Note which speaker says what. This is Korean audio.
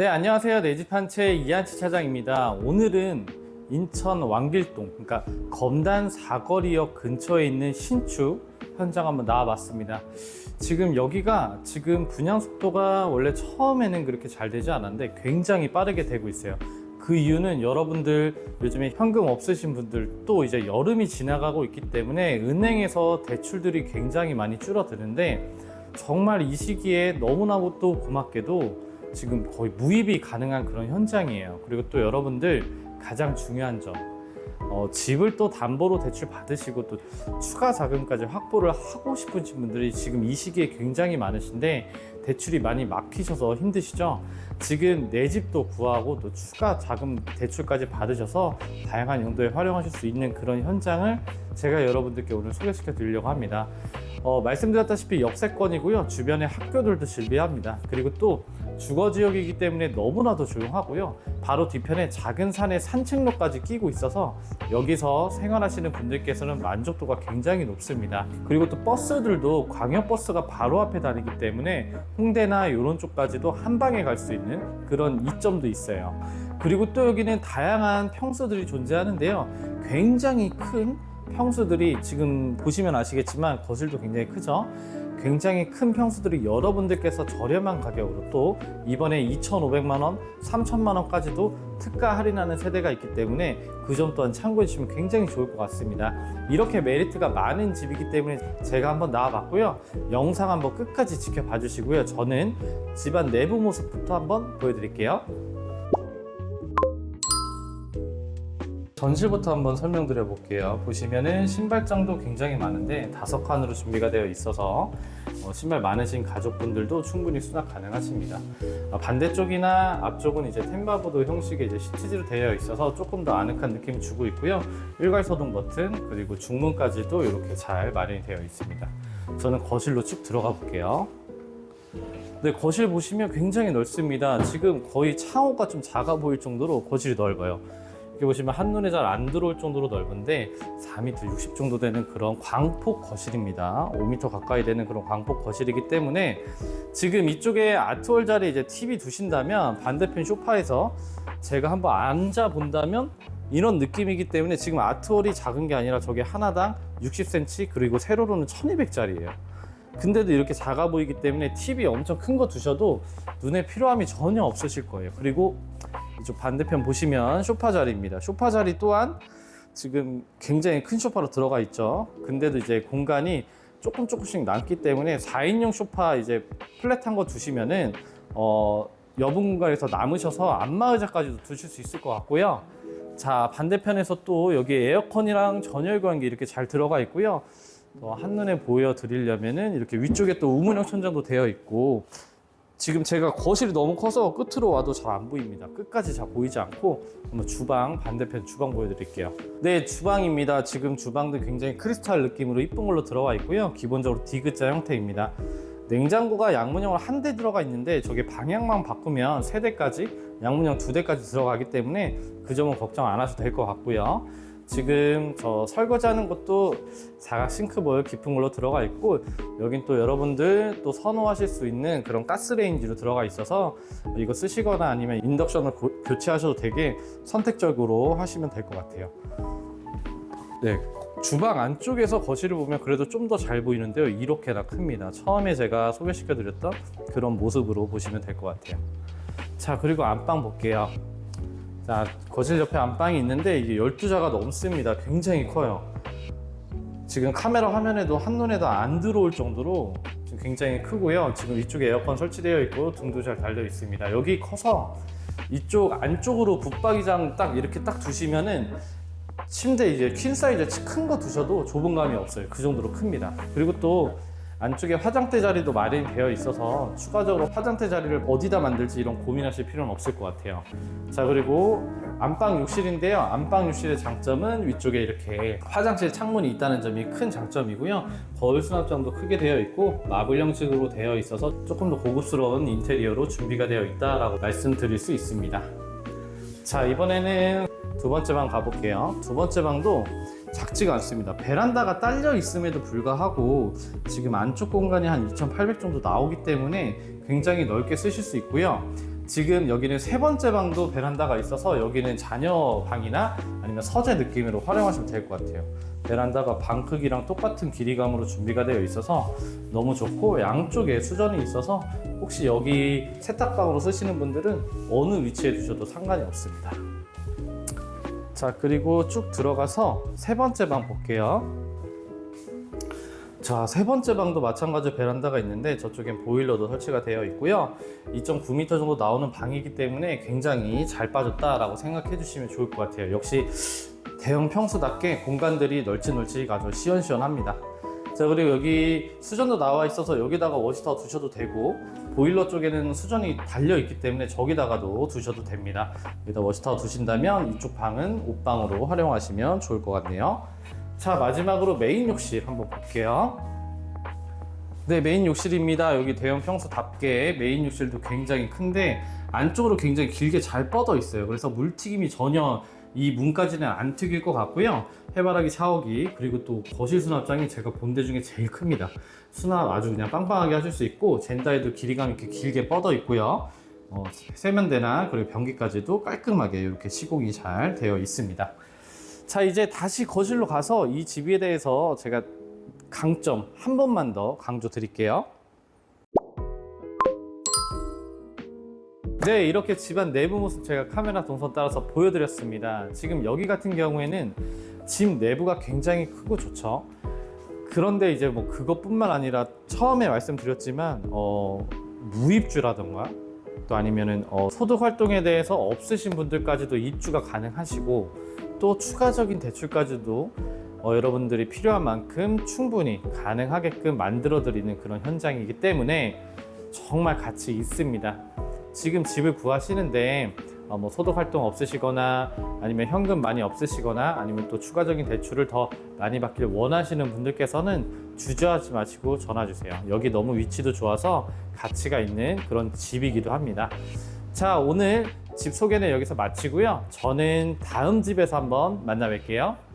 Speaker 1: 네, 안녕하세요. 내집한채 이한치 차장입니다. 오늘은 인천 왕길동, 그러니까 검단 사거리역 근처에 있는 신축 현장 한번 나와봤습니다. 지금 여기가 지금 분양 속도가 원래 처음에는 그렇게 잘 되지 않았는데 굉장히 빠르게 되고 있어요. 그 이유는 여러분들 요즘에 현금 없으신 분들 또 이제 여름이 지나가고 있기 때문에 은행에서 대출들이 굉장히 많이 줄어드는데 정말 이 시기에 너무나도 또 고맙게도 지금 거의 무입이 가능한 그런 현장이에요. 그리고 또 여러분들 가장 중요한 점, 어, 집을 또 담보로 대출 받으시고 또 추가 자금까지 확보를 하고 싶으신 분들이 지금 이 시기에 굉장히 많으신데 대출이 많이 막히셔서 힘드시죠? 지금 내 집도 구하고 또 추가 자금 대출까지 받으셔서 다양한 용도에 활용하실 수 있는 그런 현장을 제가 여러분들께 오늘 소개시켜 드리려고 합니다. 어, 말씀드렸다시피 역세권이고요. 주변에 학교들도 즐비합니다. 그리고 또 주거 지역이기 때문에 너무나도 조용하고요. 바로 뒤편에 작은 산에 산책로까지 끼고 있어서 여기서 생활하시는 분들께서는 만족도가 굉장히 높습니다. 그리고 또 버스들도 광역버스가 바로 앞에 다니기 때문에 홍대나 이런 쪽까지도 한 방에 갈 수 있는 그런 이점도 있어요. 그리고 또 여기는 다양한 평수들이 존재하는데요. 굉장히 큰 평수들이 지금 보시면 아시겠지만 거실도 굉장히 크죠. 굉장히 큰 평수들이 여러분들께서 저렴한 가격으로 또 이번에 2,500만 원, 3,000만 원까지도 특가 할인하는 세대가 있기 때문에 그 점 또한 참고해 주시면 굉장히 좋을 것 같습니다. 이렇게 메리트가 많은 집이기 때문에 제가 한번 나와봤고요. 영상 한번 끝까지 지켜봐 주시고요. 저는 집안 내부 모습부터 한번 보여드릴게요. 전실부터 한번 설명드려 볼게요. 보시면은 신발장도 굉장히 많은데 다섯 칸으로 준비가 되어 있어서 어, 신발 많으신 가족분들도 충분히 수납 가능하십니다. 어, 반대쪽이나 앞쪽은 이제 템바보드 형식의 이제 시트지로 되어 있어서 조금 더 아늑한 느낌을 주고 있고요. 일괄 소동 버튼 그리고 중문까지도 이렇게 잘 마련이 되어 있습니다. 저는 거실로 쭉 들어가 볼게요. 네, 거실 보시면 굉장히 넓습니다. 지금 거의 창호가 좀 작아 보일 정도로 거실이 넓어요. 이렇게 보시면 한눈에 잘 안 들어올 정도로 넓은데 4m 60 정도 되는 그런 광폭 거실입니다. 5m 가까이 되는 그런 광폭 거실이기 때문에 지금 이쪽에 아트월 자리에 이제 TV 두신다면 반대편 소파에서 제가 한번 앉아 본다면 이런 느낌이기 때문에 지금 아트월이 작은 게 아니라 저게 하나당 60cm 그리고 세로로는 1200짜리예요. 근데도 이렇게 작아 보이기 때문에 TV 엄청 큰 거 두셔도 눈에 필요함이 전혀 없으실 거예요. 그리고 이쪽 반대편 보시면 소파 자리입니다. 소파 자리 또한 지금 굉장히 큰 소파로 들어가 있죠. 근데도 이제 공간이 조금 조금씩 남기 때문에 4인용 소파 이제 플랫한 거 두시면은 어 여분 공간에서 남으셔서 안마 의자까지도 두실 수 있을 것 같고요. 자 반대편에서 또 여기 에어컨이랑 전열 관계 이렇게 잘 들어가 있고요. 또 한눈에 보여드리려면은 이렇게 위쪽에 또 우문형 천장도 되어 있고 지금 제가 거실이 너무 커서 끝으로 와도 잘 안 보입니다. 끝까지 잘 보이지 않고 한번 주방 반대편 주방 보여드릴게요. 네 주방입니다. 지금 주방도 굉장히 크리스탈 느낌으로 이쁜 걸로 들어가 있고요. 기본적으로 디귿자 형태입니다. 냉장고가 양문형으로 한 대 들어가 있는데 저게 방향만 바꾸면 세 대까지 양문형 두 대까지 들어가기 때문에 그 점은 걱정 안 하셔도 될 것 같고요. 지금 저 설거지하는 것도 사각 싱크볼 깊은 걸로 들어가 있고 여긴 또 여러분들 또 선호하실 수 있는 그런 가스레인지로 들어가 있어서 이거 쓰시거나 아니면 인덕션을 고- 교체하셔도 되게 선택적으로 하시면 될 것 같아요. 네. 주방 안쪽에서 거실을 보면 그래도 좀 더 잘 보이는데요. 이렇게나 큽니다. 처음에 제가 소개시켜 드렸던 그런 모습으로 보시면 될 것 같아요. 자, 그리고 안방 볼게요. 자, 거실 옆에 안방이 있는데 이게 12자가 넘습니다. 굉장히 커요. 지금 카메라 화면에도 한눈에도 안 들어올 정도로 굉장히 크고요. 지금 이쪽에 에어컨 설치되어 있고 등도 잘 달려 있습니다. 여기 커서 이쪽 안쪽으로 붙박이장 딱 이렇게 딱 두시면은 침대 이제 퀸 사이즈 큰 거 두셔도 좁은 감이 없어요. 그 정도로 큽니다. 그리고 또 안쪽에 화장대 자리도 마련이 되어 있어서 추가적으로 화장대 자리를 어디다 만들지 이런 고민하실 필요는 없을 것 같아요. 자 그리고 안방 욕실인데요. 안방 욕실의 장점은 위쪽에 이렇게 화장실 창문이 있다는 점이 큰 장점이고요. 거울 수납장도 크게 되어 있고 마블 형식으로 되어 있어서 조금 더 고급스러운 인테리어로 준비가 되어 있다라고 말씀드릴 수 있습니다. 자 이번에는 두 번째 방 가볼게요. 두 번째 방도 작지가 않습니다. 베란다가 딸려 있음에도 불구하고 지금 안쪽 공간이 한 2,800 정도 나오기 때문에 굉장히 넓게 쓰실 수 있고요. 지금 여기는 세 번째 방도 베란다가 있어서 여기는 자녀 방이나 아니면 서재 느낌으로 활용하시면 될 것 같아요. 베란다가 방 크기랑 똑같은 길이감으로 준비가 되어 있어서 너무 좋고 양쪽에 수전이 있어서 혹시 여기 세탁방으로 쓰시는 분들은 어느 위치에 두셔도 상관이 없습니다. 자 그리고 쭉 들어가서 세 번째 방 볼게요. 자, 세 번째 방도 마찬가지로 베란다가 있는데 저쪽엔 보일러도 설치가 되어 있고요. 2.9m 정도 나오는 방이기 때문에 굉장히 잘 빠졌다라고 생각해 주시면 좋을 것 같아요. 역시 대형 평수답게 공간들이 널찍널찍 아주 시원시원합니다. 자, 그리고 여기 수전도 나와 있어서 여기다가 워시타워 두셔도 되고 보일러 쪽에는 수전이 달려 있기 때문에 저기다가도 두셔도 됩니다. 여기다 워시타워 두신다면 이쪽 방은 옷방으로 활용하시면 좋을 것 같네요. 자 마지막으로 메인 욕실 한번 볼게요. 네 메인 욕실입니다. 여기 대형 평수답게 메인 욕실도 굉장히 큰데 안쪽으로 굉장히 길게 잘 뻗어 있어요. 그래서 물튀김이 전혀 이 문까지는 안 튀길 것 같고요. 해바라기 샤워기 그리고 또 거실 수납장이 제가 본 데 중에 제일 큽니다. 수납 아주 그냥 빵빵하게 하실 수 있고 젠다에도 길이감 이렇게 길게 뻗어 있고요. 어, 세면대나 그리고 변기까지도 깔끔하게 이렇게 시공이 잘 되어 있습니다. 자 이제 다시 거실로 가서 이 집에 대해서 제가 강점 한 번만 더 강조 드릴게요. 네 이렇게 집안 내부 모습 제가 카메라 동선 따라서 보여드렸습니다. 지금 여기 같은 경우에는 집 내부가 굉장히 크고 좋죠. 그런데 이제 뭐 그것뿐만 아니라 처음에 말씀드렸지만 어, 무입주라던가 또 아니면은 어, 소득 활동에 대해서 없으신 분들까지도 입주가 가능하시고 또 추가적인 대출까지도 어, 여러분들이 필요한 만큼 충분히 가능하게끔 만들어 드리는 그런 현장이기 때문에 정말 가치 있습니다. 지금 집을 구하시는데 어, 뭐 소득 활동 없으시거나 아니면 현금 많이 없으시거나 아니면 또 추가적인 대출을 더 많이 받길 원하시는 분들께서는 주저하지 마시고 전화 주세요. 여기 너무 위치도 좋아서 가치가 있는 그런 집이기도 합니다. 자, 오늘 집 소개는 여기서 마치고요. 저는 다음 집에서 한번 만나 뵐게요.